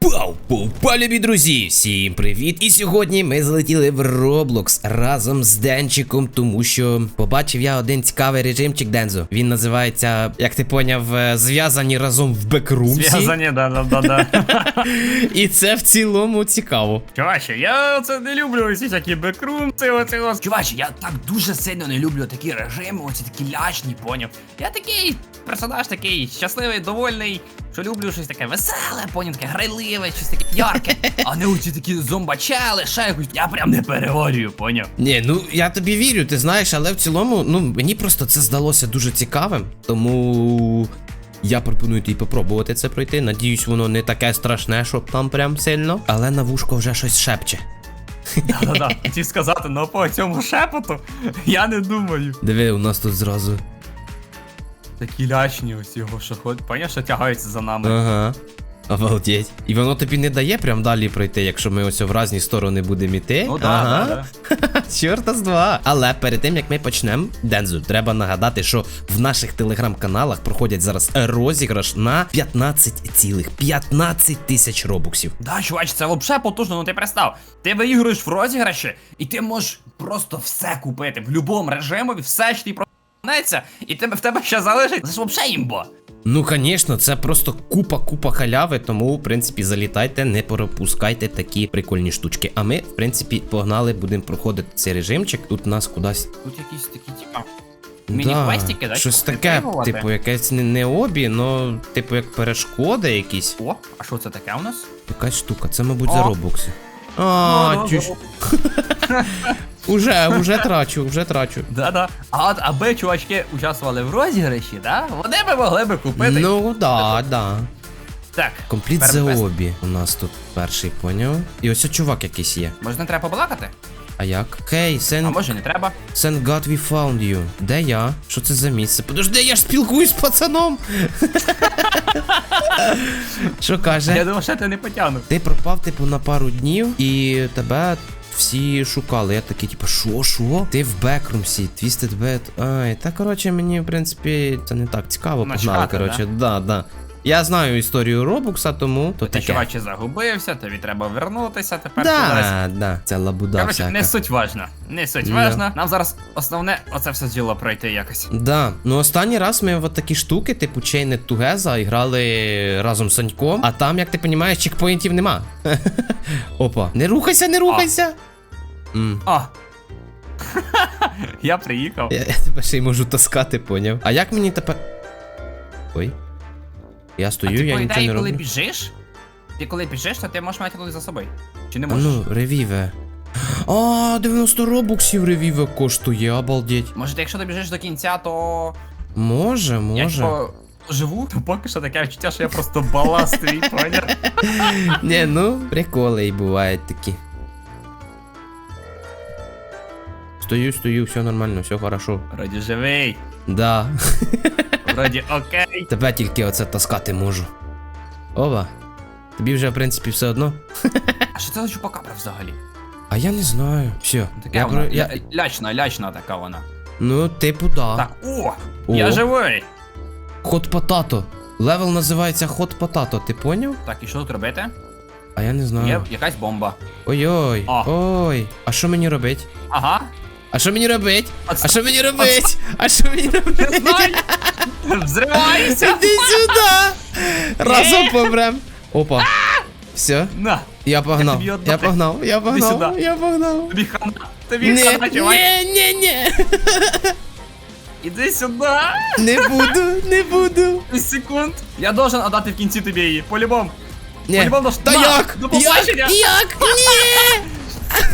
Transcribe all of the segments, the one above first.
Пау, пау, любі друзі! Всім привіт! І сьогодні ми злетіли в Roblox разом з Денчиком, тому що побачив я один цікавий режимчик Дензо. Він називається, як ти поняв, е, зв'язані разом в бекрумсі. Зв'язані, да, да, да, да. І це в цілому цікаво. Чуваче, я це не люблю ці всякі бекрумці, оці ось. Чуваче, я так дуже сильно не люблю такі режими, оці такі лячні, поняв. Я такий персонаж такий щасливий, довольний, що люблю щось таке веселе, поняв, таке грайливе, щось таке ярке. А не оці такі зомбачели, ще якусь. Я прям не переварюю, поняв. Ні, ну я тобі вірю, ти знаєш, але в цілому, ну мені просто це здалося дуже цікавим, тому. Я пропоную тобі попробувати це пройти. Надіюсь, воно не таке страшне, щоб там прям сильно. Але на вушко вже щось шепче. Да-да-да, хотів сказати, ну по цьому шепоту я не думаю. Диви, у нас тут зразу. Такі лячні ось його, що ходять, поняв, що тягаються за нами. Ага. Обалдеть. І воно тобі не дає прям далі пройти, якщо ми ось в різні сторони будемо йти. Ну да, ага. да, да. Чорта з два. Але перед тим як ми почнемо, Дензу, треба нагадати, що в наших телеграм-каналах проходять зараз розіграш на 15 цілих 15 тисяч робоксів. Да, чувач, це вообще потужно, ну ти представ. Ти виіграєш в розіграші, і ти можеш просто все купити в будь-якому режимі, все що ти продається, і тебе в тебе ще залишить. Це ж вообще імбо. Ну, звісно, це просто купа-купа халяви, тому, в принципі, залітайте, не пропускайте такі прикольні штучки. А ми, в принципі, погнали, будемо проходити цей режимчик. Тут нас кудись Тут якісь такі, типа. Міні-квестики, да? Щось типу, таке, типу, якесь не, не обі, но типу як перешкоди якісь. О, а що це таке у нас? Якась штука, це, мабуть, за О. робокси. А, Ну. Уже, уже трачу, вже трачу. Да-да. А от аби чувачки участвували в розіграші, да? Вони би могли би купити. Ну, да, да. Так. Компліт за обі. У нас тут перший поняв. І ось чувак якийсь є. Можна треба побалакати? А як? Хей, А може не треба? send God we found you. Де я? Що це за місце? Подожди, я ж спілкуюсь з пацаном. Що каже? Я думав, що ти не потягнув. Ти пропав, типу, на пару днів, і тебе всі шукали. Я такий, типу, що, що? Ти в бекрумсі, Twisted Bed. Ай, та коротше, мені, в принципі, це не так цікаво. Погнали, коротше, да, да. Я знаю історію Робукса, тому то Ти таке. чуваче загубився, тобі треба вернутися тепер кудись. Да, да, це лабуда Короче, всяка. не суть важно. Не суть Да. важно. Нам зараз основне оце все діло пройти якось. Да, ну останній раз ми от такі штуки, типу Chained Together, грали разом з Саньком, а там, як ти розумієш, чекпоінтів нема. Опа. Не рухайся, не рухайся! М. О! Я приїхав. Я, я тебе ще й можу таскати, поняв. А як мені тепер. Ой. Я А стою, ти я по нічого ідеї, не коли роблю. біжиш, ти коли біжиш, то ти можеш мати туди за собою. Чи не А можеш? ну, ревіве. А, 90 робоксів ревіве коштує, обалдеть. Може, ти якщо добіжиш до кінця, то Може, я може. типу, живу, то поки що таке відчуття, що я просто баласт твій, поняв? Не, ну, приколи і бувають такі. Стою, стою, все нормально, все хорошо. Вроді живий, Да. вроді окей. Тебе тільки оце таскати можу. Ова. Тобі вже, в принципі, все одно. А що це за чупакабра взагалі? А я не знаю. Все. Таке Я, вона, про- я... лячна, лячна така вона. Ну, типу, да. Так, о! О. Я живий! Хот потато. Левел називається хот потато, ти поняв? Так, і що тут робити? А я не знаю. Є якась бомба. Ой-ой. Ой. А що мені робить? Ага. А що мені робить? Отс- А що мені робить? А що мені робить? Не знаю. Взривайся! Іди сюди! Разом помрем. Опа. Все, На, я погнав. тобі Я отдати. погнав, я погнав, сюди. я погнав. тобі хана. Тобі Ні, хана, чувак. ні, ні, ні. Іди сюди. Не буду, не буду. 10 секунд. Я должен отдати в кінці тобі її. По-любому. Ні. По-любому наш- Та На, як? до Як? побачення. Як? Ні!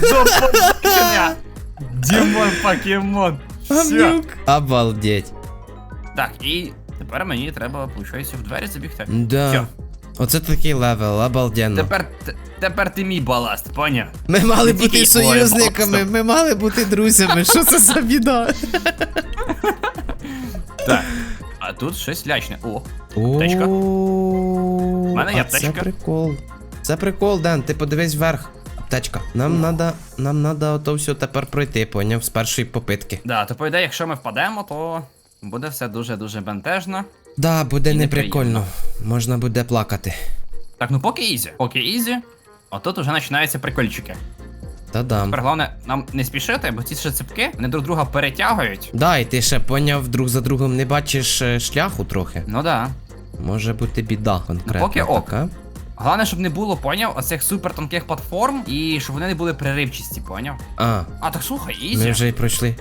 До побачення. Дімон покемон. Все. Обалдеть. Так, і тепер мені треба, виходить, в двері забігти. Да. Оце такий левел, обалденно. Тепер, т- тепер ти мій баласт, поняв? Ми мали Не бути тільки союзниками, ми мали бути друзями. Що це за біда? Так. А тут щось лячне. О, Аптечка. У мене є Це аптечка. прикол. Це прикол, Ден, ти подивись вверх. Аптечка. Нам надо, нам надо ото все тепер пройти, поняв, з першої попитки. да, то по ідеї, якщо ми впадемо, то буде все дуже-дуже бентежно. Да, буде І неприкольно. Можна буде плакати. Так, ну поки ізі. Поки ізі. Отут уже починаються прикольчики. Та-дам. Тепер головне нам не спішити, бо ці ще цепки вони друг друга перетягують. Да, і ти ще поняв, друг за другом не бачиш е, шляху трохи. Ну да. Може бути біда конкретно. поки ок. така. Головне, щоб не було, поняв, оцих супер тонких платформ і щоб вони не були переривчасті, поняв? А, А так слухай, ізі. ми вже й пройшли.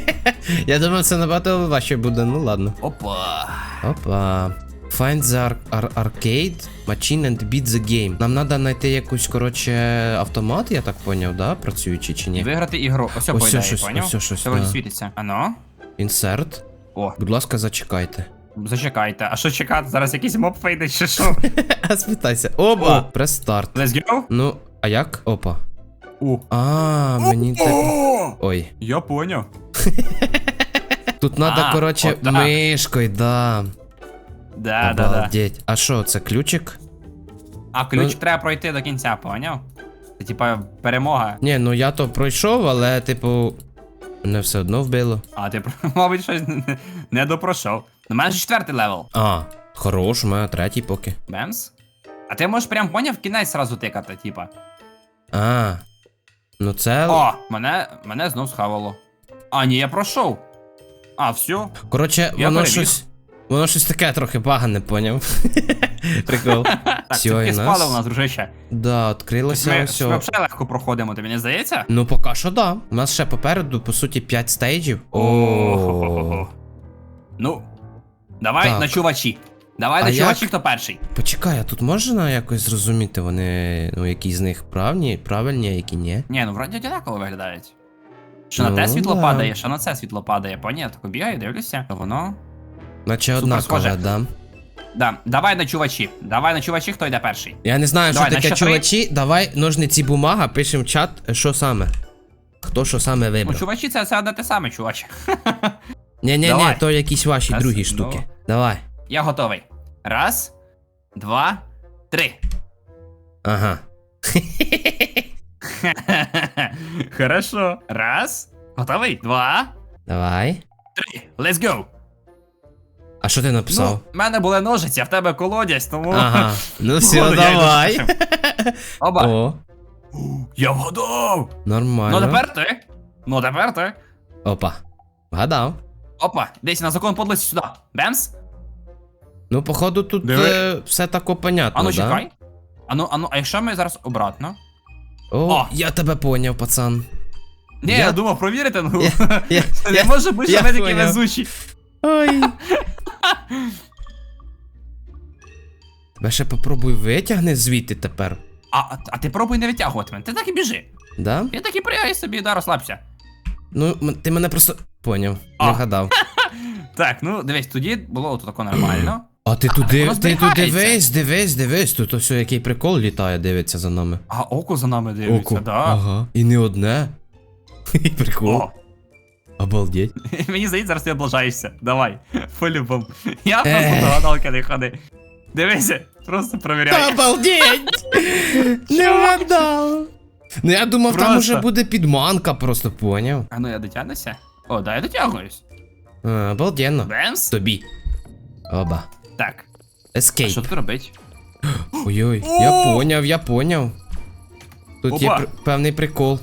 Я думав, це набагато важче буде, ну ладно. Опа. Опа. Find the ar- ar- arcade machine and beat the game. Нам треба знайти якусь, коротше, автомат, я так поняв, да? Працюючий чи ні? Виграти ігру. Ось Ось по ідеї, щось, поняв? ось щось, Все вроді да. світиться. Ано. Insert. О, Будь ласка, зачекайте. Зачекайте. А що чекати? Зараз якийсь моб вийде чи що? А спитайся. Оба! О. Прес старт. Let's go. Ну, а як? Опа. О. А, мені так. О! Ой. Я поняв. Тут треба, А, коротше, отак. мишкою, да. Да, да, да. Обалдеть. А що, це ключик? А ключ Ну- треба пройти до кінця, поняв? Це типа перемога. Ні, ну я то пройшов, але, типу, мене все одно вбило. А ти, мабуть, щось не- допройшов. У мене ж четвертий левел. А, хорош, у мене третій поки. Бемс? А ти можеш прям поняв в кінець сразу тикати, типа. А. Ну це. О, мене, мене знов схавало. А, ні, я пройшов. А, все. Коротше, Я воно перебіг. щось. Воно щось таке трохи багане, поняв. Прикол. Так, Всьо, це і нас. спали у нас, дружище. Да, Ми, відкрилося ми все. взагалі легко проходимо, тобі не здається? Ну, поки що да. У нас ще попереду, по суті, 5 стейджів. О. Ну, давай Так. на чувачі. Давай А на як? чувачі, хто перший. Почекай, а тут можна якось зрозуміти, вони, ну, які з них правні, правильні, а які ні? Ні, ну вроді одинаково виглядають. Що на Ну, те світло да. падає, що на це світло падає. Поні, я тако бігаю, дивлюся, то воно. Наче схоже. да. Да, давай на чувачі. Давай на чувачі, хто йде перший. Я не знаю, Давай, що таке чувачі. Давай ножниці бумага, пишемо в чат, що саме. Хто що саме Ну, чувачі це, це одне те саме, чувачі. Ні, ні, ні, Давай. то якісь ваші Раз, другі ну. штуки. Давай. Я готовий. Раз, два, три. Ага. Хорошо. Раз. Готовий? Два, Давай. три. Let's go. А що ти написав? Ну, в мене були ножиці, а в тебе колодязь, тому. Ага. Ну все, я йду давай. Оба. О, Я вгадав. нормально. Ну тепер ти. Ну тепер ти. Опа. Вгадав. Опа, десь на закон подлості сюди. Бемс? Ну, походу, тут Диви. е, все тако понятно, Ану, да? чекай. Ану, ану, а якщо ми зараз обратно? О, О. я тебе поняв, пацан. Ні, Я- я, думав провірити, ну. Я, Не я, може бути, я що ми такі поняв. везучі. Ой. Тебе ще попробуй витягни звідти тепер. А, а, а ти пробуй не витягувати мене. Ти так і біжи. Да? Я так і пригай собі, да, розслабся. Ну, м- ти мене просто. Поняв, не вгадав. Так, ну дивись, тоді було тут тако нормально. А ти туди дивись, дивись, дивись, тут ось який прикол літає, дивиться за нами. А око за нами дивиться, Око. да. Ага. І не одне. Прикол. О, Обалдеть. мені здається, зараз ти облажаєшся. Давай, по-любому. Я просто до гадалки не ходи. Дивися, просто провіряй. Обалдеть! Не вгадав. Ну я думав, там уже буде підманка, просто поняв. А ну я дотягнуся. О, да, я дотягуюсь. А, Обалденно. Бемс? Тобі. Оба. Так, а що тут робить? Ой-ой, О! я поняв, я поняв. Тут є Опа. пр- певний прикол.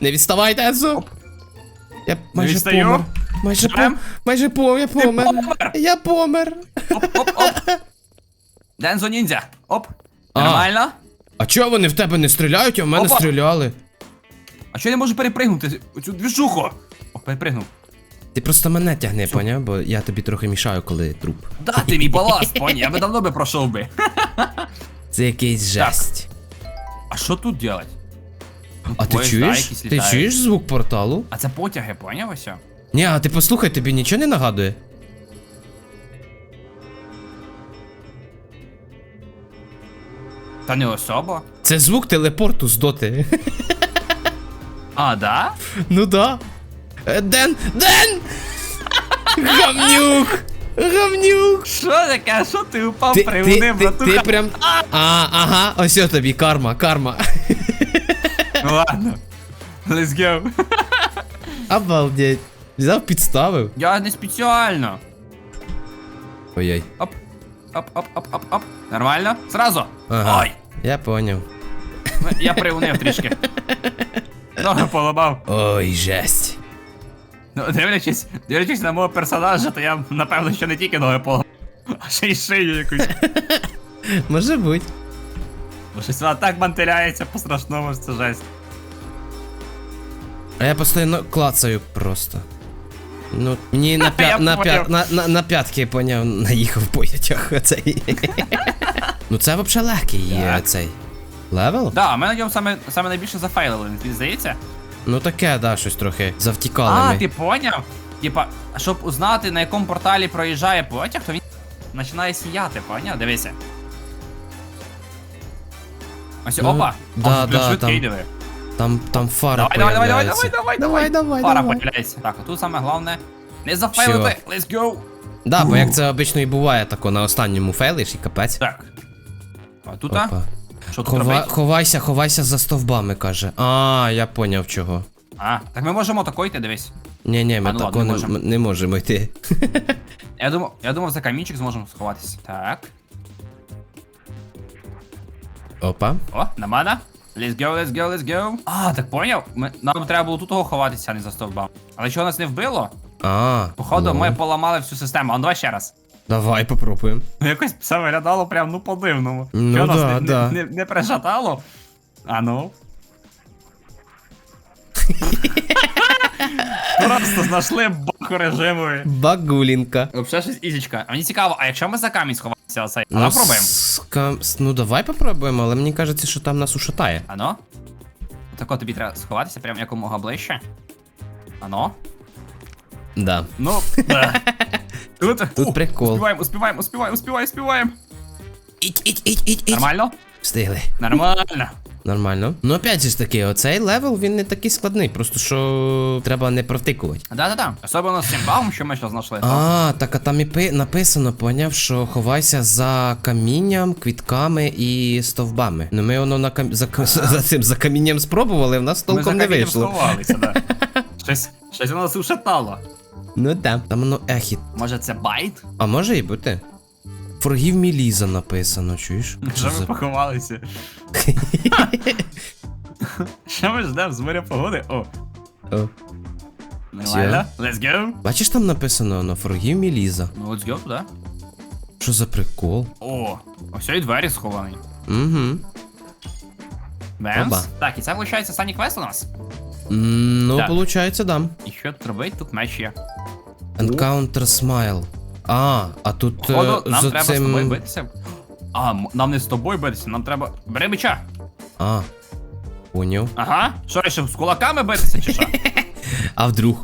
Не відставай, Дезу! Я майже відстаю. помер. Майже пом... Майже пом... я помер. помер. Я помер. Оп, оп, оп. Дензо ніндзя. Оп. А. Нормально. А чого вони в тебе не стріляють, а в мене Опа. стріляли? А чого я не можу перепригнути оцю двіжуху? Перепригнув. Ти просто мене тягни, Що? поняв? Бо я тобі трохи мішаю, коли труп. Да, ти мій баласт, поні, я би давно би пройшов би. Це якийсь жесть. А що тут делать? А ти поїзда чуєш? якісь Ти літають. чуєш звук порталу? А це потяги, поняв ось? Ні, а ти послухай, тобі нічого не нагадує? Та не особо. Це звук телепорту з доти. А, да? Ну да. Е, Ден! Ден! Гамнюк! Гамнюк! Що таке? Що ти упав Ти, ти, ти, братуха? прям. А, ага, ось о тобі, карма, карма. Ну ладно. Let's go. Обалдеть. Взяв, підставив. Я не спеціально. Ой-ой. Оп. оп, оп, оп, оп, оп. Нормально? Зразу. Ага. Ой. Я поняв. Ну, Я приунив трішки. Ноги поламав. Ой, жесть. Ну, дивлячись, дивлячись на мого персонажа, то я напевно, що не тільки ноги поламав, а ще й шию якусь. Може бути. Бо щось вона так мантиляється по-страшному, це жесть. А я постійно клацаю просто. Ну, мені на, пя... На, пя... на, на, на п'ятки, поняв, наїхав потяг оцей. ну це взагалі легкий є Так. цей. Левел? Да, ми на ньому саме, саме найбільше зафейлили, тобі здається? Ну таке, да, щось трохи. Завтікали А, ми. ти поняв? Типа, щоб узнати, на якому порталі проїжджає потяг, то він починає сіяти, поняв? Дивися. Ось, Ну, опа! да, Ось, блін, да, швидкий, там диви. Там, там фара Давай, давай, давай, давай, появляється. давай, давай, Давай, давай, Пара давай. появляється. Так, а тут саме головне не зафейлити. Let's go. Да, бо як це обично і буває, тако на останньому фейлиш і капець. Так. А тут, а? Опа. Що тут Хова... робить? Ховайся, ховайся за стовбами, каже. А, я поняв чого. А, так ми можемо тако йти, дивись. Ні, ні, ми А, ну тако ладно, не, не можемо. м- не можемо йти. Я думав, я думав, за камінчик зможемо сховатися. Так. Опа. О, на мене. Let's go, let's go, let's go. А, так поняв? Ми, нам треба було тут того ховатися, а не за стовбом. Але чого нас не вбило? А. Походу, ну. ми поламали всю систему. А ну давай ще раз. Давай попробуємо. Ну якось все виглядало прям ну по-дивному. Ну Що нас да, не, да. не, не, не прижатало? А ну. Просто знайшли баку режимові. Багулінка. Взагалі щось ізічка. А мені цікаво, а якщо ми за камінь сховаємося оцей? А Ну, пробуємо. с- кам- Ну давай попробуємо, але мені кажеться, що там нас ушатає. Ано? Тако тобі треба сховатися прям якомога ближче. Ано? Да. Ну, да. Тут, Тут прикол. Успіваємо, успіваємо, успіваємо, успіваємо, успіваємо. Іть, іть, іть, іть, іть. Нормально? Встигли. Нормально. Нормально. Ну опять же ж таки, оцей левел він не такий складний, просто що треба не провтикувати. Да-да-да. Особливо з цим багом, що ми ще знайшли. А, так а там і пи- написано, поняв, що ховайся за камінням, квітками і стовбами. Ну ми воно на кам... за, за цим за камінням спробували, в нас Ми за не вийшло. сховалися, да. Щось, щось воно нас ушатало. Ну да. Там воно ехіт. Може це байт? А може і бути. Forgive me Ліза написано, чуєш? Що ми за- поховалися? Що ми ждемо з моря погоди? О, О. нормально. Let's go. Бачиш, там написано воно Forgive me Ліза. Ну, let's go туди. Що за прикол? О, ось і двері сховані. Угу. Бенс. Так, і це виходить останній квест у нас. Ну, Так. получається, да. І що тут робить? Тут меч є. Encounter Smile. А, а тут Походу, е, нам за треба цим... з тобою битися. А, м- нам не з тобою битися, нам треба. Бери меча. А, поняв. Ага. Що рішив, з кулаками битися чи що? А вдруг?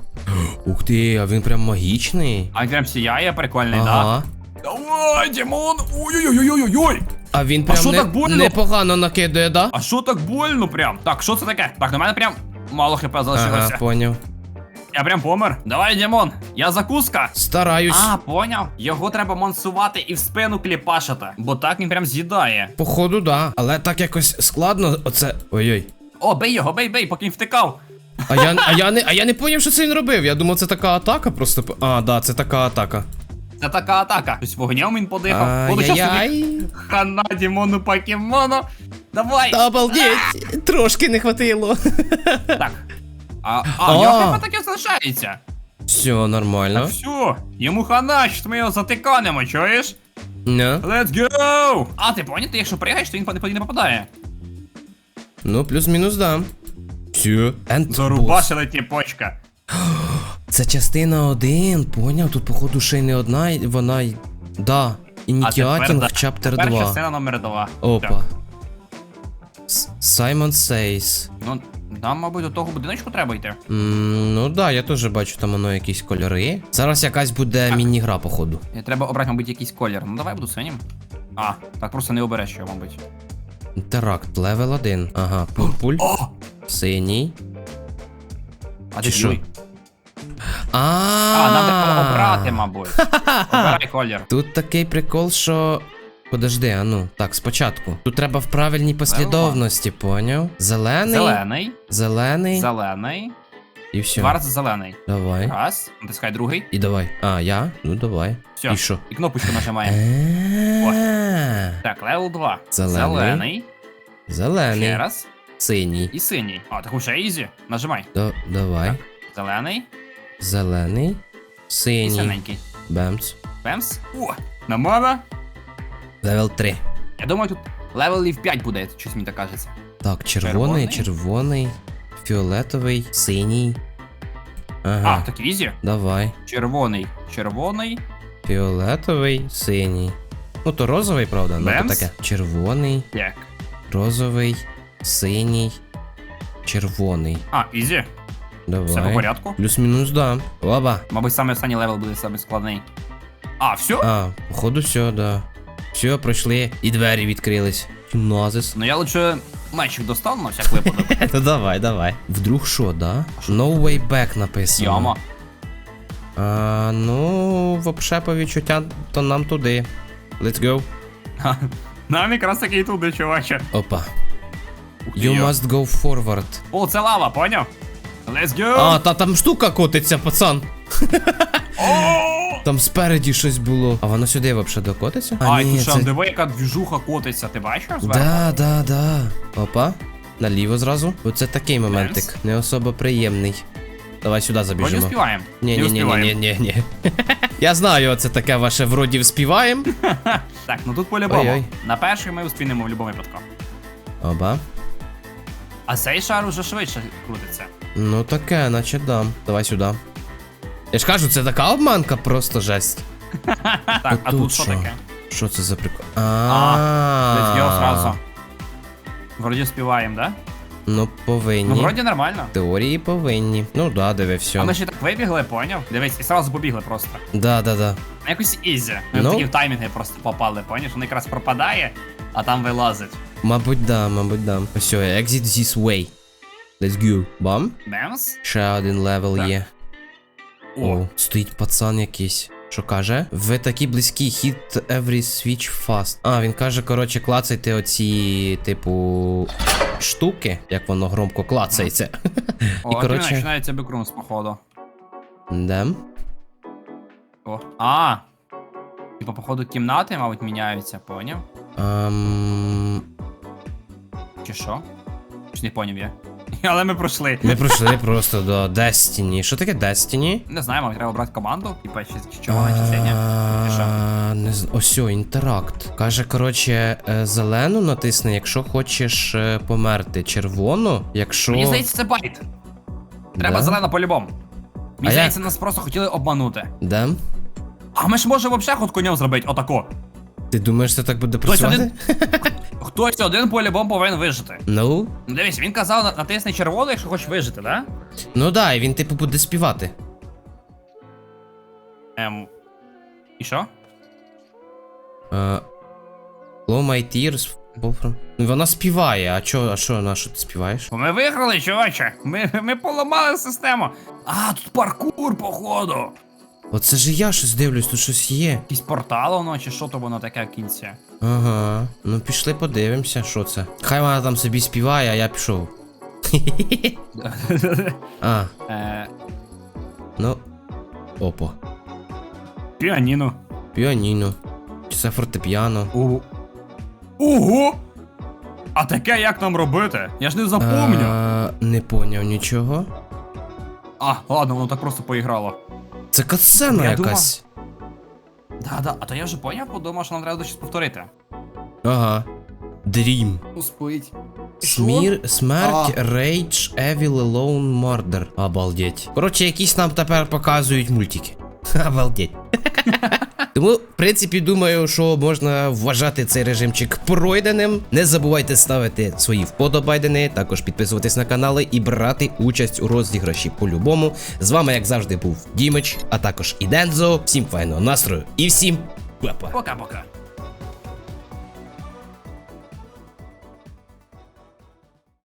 Ух ти, а він прям магічний. А він прям сіяє прикольний, Ага. да? Давай, Дімон! Ой-ой-ой-ой-ой! А він прям що не, так больно? непогано накидує, да? А що так больно прям? Так, що це таке? Так, на мене прям мало хп залишилося. Ага, поняв. Я прям помер. Давай, Дімон, я закуска. Стараюсь. А, поняв. Його треба мансувати і в спину кліпашити, бо так він прям з'їдає. Походу, да. Але так якось складно. Оце. Ой-ой. О, бей його, бей, бей, поки він втикав. А я, а я не, а я не поняв, що це він робив. Я думав, це така атака просто. А, да, це така атака. Це така атака. Ось вогнем він подихав. Хана Дімону покемону. Давай. Та обалдеть. Трошки не хватило. Так. А, а, в нього хп таке залишається. Все, нормально. Все, йому хана, що ми його затиканемо, чуєш? Не. Let's go! А, ти поняв, ти якщо пригаєш, то він по- не попадає. Ну, плюс-мінус, да. Все. Енд Зарубашили тіпочка. Це частина 1, поняв? Тут, походу, ще й не одна, і вона й. Да. Ініціатінг чаптер Тепер 2. частина номер 2. Опа. Саймон Сейс. Ну, нам, мабуть, до того будиночку треба йти. М, Ну да, я теж бачу там воно якісь кольори. Зараз якась буде міні-гра, походу. І Треба обрати, мабуть, якийсь колір. Ну давай буду синім. А, так просто не обереш його, мабуть. Інтеракт, левел 1. Ага, пурпуль. О! Синій. А Чи ти що? білий. А, нам треба обрати, мабуть. Обирай колір. Тут такий прикол, що. Подожди, а ну. Так, спочатку. Тут треба в правильній послідовності, поняв? Зелений. Зелений, Зелений. зелений, І все. Два рази зелений. Давай. Раз. Натискай другий. І давай. А, я? Ну давай. Все. І що? І кнопочку нажимаємо. Так, левел 2. Зелений. Зелений. Зелений. Ще раз. Синій. І синій. А, так уже ізі. Нажимай. Да- Давай. Зелений. Зелений. І Синій. синенький. Бемс. Бемс. О, на мене. Левел 3. Я думаю, тут левелів 5 буде, щось мені так кажеться. Так, червоний, Червоний. червоний, фіолетовий, синій. А, так ізі. Давай. Червоний. Червоний. Фіолетовий, синій. Ну, то розовий, правда? Ну, то Бемс. таке. Червоний, Так. розовий, синій, червоний. А, ізі. Давай. Все по порядку. Плюс-мінус, да. Оба. Мабуть, саме останній левел буде саме складний. А, все? А, походу, все, да. Все, пройшли, і двері відкрились. Назис. Ну я лучше мечик достану на всяк випадок. Ну давай, давай. Вдруг що, да? No way back написано. Яма. А, ну, вообще по відчуттям, то нам туди. Let's go. Ха, Нам якраз таки туди, чуваче. Опа. Ух ти, You йо. must go forward. О, це лава, поняв? Let's go! А, та там штука котиться, пацан. О! Там спереді щось було. А воно сюди вообще докотиться? А, і ні, тут ще це... диви, яка двіжуха котиться, ти бачиш? Да, да, да. Опа. Наліво зразу. Оце такий моментик. Не особо приємний. Давай сюди Вроді забіжимо. Ні, Не ні, ні, ні, ні, ні, ні. Я знаю, оце таке ваше вроді вспіваємо. Так, ну тут по-любому. На перший ми успінемо в будь-якому випадку. Оба. А цей шар уже швидше крутиться. Ну таке, наче дам. Давай сюди. Я ж кажу, це така обманка, просто жесть. Так, а тут що таке? Що це за прикол? А. сразу. Вроді співаємо, да? Ну, Ну, повинні. вроді нормально. Теорії повинні. Ну да, диви, все. А ми ще так вибігли, поняв? Дивись, і сразу побігли просто. Да, да, да. Якось ізі. Ми Ну. такі в таймінги просто попали, поняв? Він якраз пропадає, а там вилазить. Мабуть, да, мабуть, да. Ось, exit this way. Let's go. Бам. Бемс? Ще один левел є. О, стоїть пацан якийсь. Що каже? Ви такі близькі, hit every switch fast. А, він каже, коротше, клацайте оці, типу, штуки, як воно громко клацається. О, І, от коротше- починається бекрумс, походу. Дем. О. А. Типа, походу, кімнати, мабуть, міняються, поняв? Ам... Чи що? Чи не поняв я. Але ми пройшли. Ми пройшли просто до Destiny. Що таке Destiny? Не знаю, мабуть, треба обрати команду, типа, чи, чи чого, чи синя. Чи що? А, не з- Ось о, інтеракт. Каже, коротше, е, зелену натисни, якщо хочеш е, померти. Червону, якщо. Мені здається, це байт. Треба Да? зелена по-любому. Мені А здається, нас просто хотіли обманути. Дем? А ми ж можемо взагалі ход конем зробити, отако. Ти думаєш, це так буде Хтось працювати? один, хтось один по-любому повинен вижити. Ну. Ну дивись, він казав, на- натисни червону, якщо хочеш вижити, да? Ну да, і він типу буде співати. Ем. І що? Е, Blow my tears. Ну, Вона співає, а чо, а що, на що ти співаєш? Ми виграли, чуваче. Ми, ми поламали систему. А, тут паркур, походу. Оце ж я щось дивлюсь, тут щось є. Якийсь портал воно, чи що то воно таке в кінці. Ага. Ну пішли подивимося, що це. Хай вона там собі співає, а я пішов. А, е, ну. Опа. піаніно. Піаніно. Чи це фортепіано? Ого. Ого! А таке як нам робити? Я ж не запомню. Не поняв нічого. А, ладно, воно так просто поіграло. Це катсцена Я якась. Да-да, а то я вже поняв, подумав, що нам треба щось повторити. Ага. Dream. Успить. спить. Смір, смерть, рейдж, Evil Alone Murder. Обалдеть. Коротше, якісь нам тепер показують мультики. Обалдеть. Тому, в принципі, думаю, що можна вважати цей режимчик пройденим. Не забувайте ставити свої вподобайдени, також підписуватись на канали і брати участь у розіграші по-любому. З вами, як завжди, був Дімич, а також і Дензо. Всім файного настрою і всім па-па. Пока-пока.